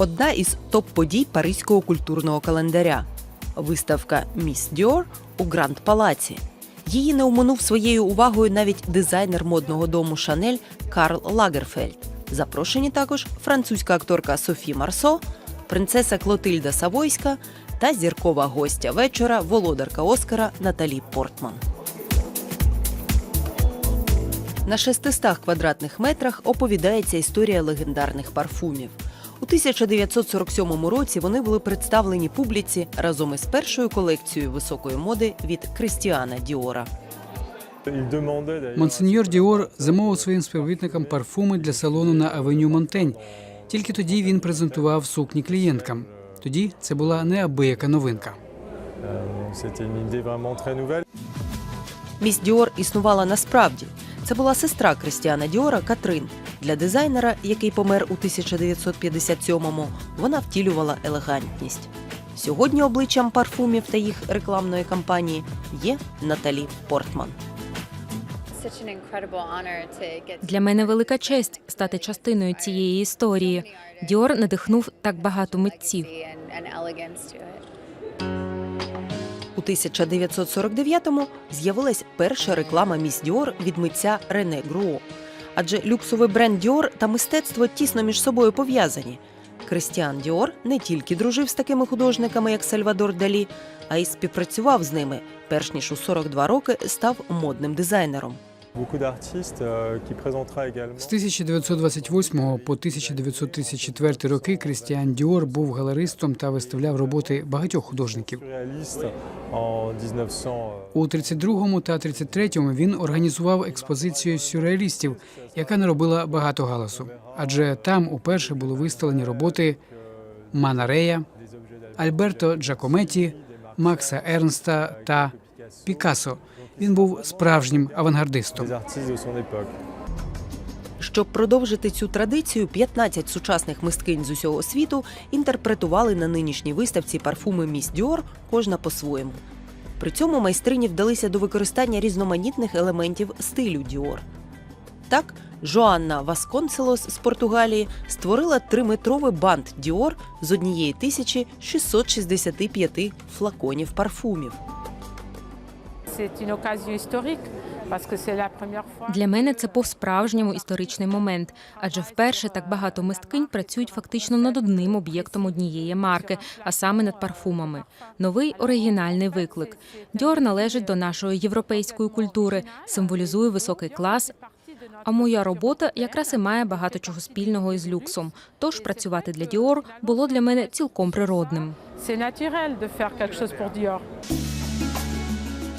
одна із топ-подій паризького культурного календаря. Виставка Міс Діор у Гранд Палаці. Її не оминув своєю увагою навіть дизайнер модного дому Шанель Карл Лагерфельд. Запрошені також французька акторка Софі Марсо, принцеса Клотильда Савойська та зіркова гостя вечора, володарка Оскара Наталі Портман. На 600 квадратних метрах оповідається історія легендарних парфумів. У 1947 році вони були представлені публіці разом із першою колекцією високої моди від Кристіана Діора. Монсеньор Діор замовив своїм співробітникам парфуми для салону на авеню Монтень. Тільки тоді він презентував сукні клієнткам. Тоді це була неабияка новинка. Nouvelle. Міс Діор існувала насправді. Це була сестра Кристіана Діора Катрин. Для дизайнера, який помер у 1957-му, вона втілювала елегантність. Сьогодні обличчям парфумів та їх рекламної кампанії є Наталі Портман. Для мене велика честь стати частиною цієї історії. Діор надихнув так багато митців. У 1949-му з'явилась перша реклама Міс Діор від митця Рене Груо. Адже люксовий бренд Діор та мистецтво тісно між собою пов'язані. Кристіан Діор не тільки дружив з такими художниками, як Сальвадор Далі, а й співпрацював з ними, перш ніж у 42 роки став модним дизайнером. Euh. З 1928 по 1934 роки Крістіан Діор був галеристом та виставляв роботи багатьох художників. Surréaliste en 1900. euh, У 32-му та 33-му він організував експозицію сюрреалістів, яка наробила багато галасу. Адже там уперше були виставлені роботи Мана Рея, Альберто Джакометі, Макса Ернста та Пікассо. Він був справжнім авангардистом. Щоб продовжити цю традицію, 15 сучасних мисткинь з усього світу інтерпретували на нинішній виставці парфуми Міс Діор, кожна по-своєму. При цьому майстрині вдалися до використання різноманітних елементів стилю Діор. Так, Жоанна Васконселос з Португалії створила триметровий бант Діор з однієї тисячі 665 флаконів парфумів. Для мене це по-справжньому історичний момент, адже вперше так багато мисткинь працюють фактично над одним об'єктом однієї марки, а саме над парфумами. Новий оригінальний виклик. Діор належить до нашої європейської культури, символізує високий клас. А моя робота якраз і має багато чого спільного із люксом. Тож працювати для Діор було для мене цілком природним. Chose pour Dior.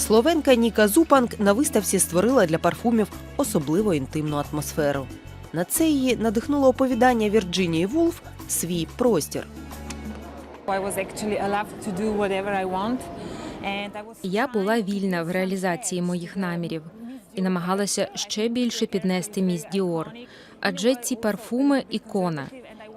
Словенка Ніка Зупанк на виставці створила для парфумів особливо інтимну атмосферу. На це її надихнуло оповідання Вірджинії Вулф Свій простір. Я була вільна в реалізації моїх намірів і намагалася ще більше піднести міс Діор. Адже ці парфуми ікона.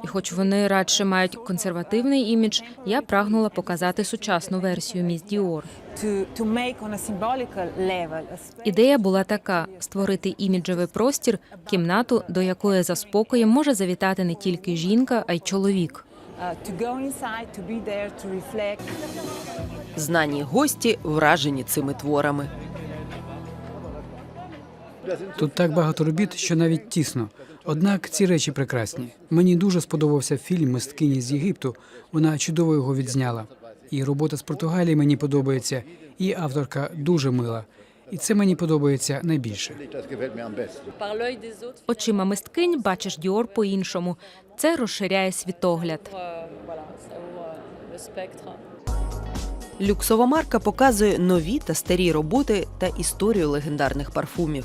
І хоч вони радше мають консервативний імідж, я прагнула показати сучасну версію міс Діор. To, to make on a symbolical level a space Ідея була така: створити іміджевий простір, кімнату, до якої за спокоєм може завітати не тільки жінка, а й чоловік. uh, to go inside, to be there, to reflect. Знані гості вражені цими творами. Тут так багато робіт, що навіть тісно. Однак ці речі прекрасні. Мені дуже сподобався фільм Мисткині з Єгипту. Вона чудово його відзняла. І робота з Португалії мені подобається, і авторка дуже мила. І це мені подобається найбільше. Очима мисткинь бачиш Діор по-іншому. Це розширяє світогляд. Люксова марка показує нові та старі роботи та історію легендарних парфумів.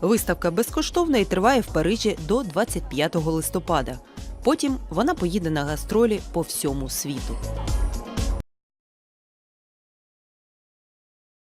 Виставка безкоштовна і триває в Парижі до 25 листопада. Потім вона поїде на гастролі по всьому світу.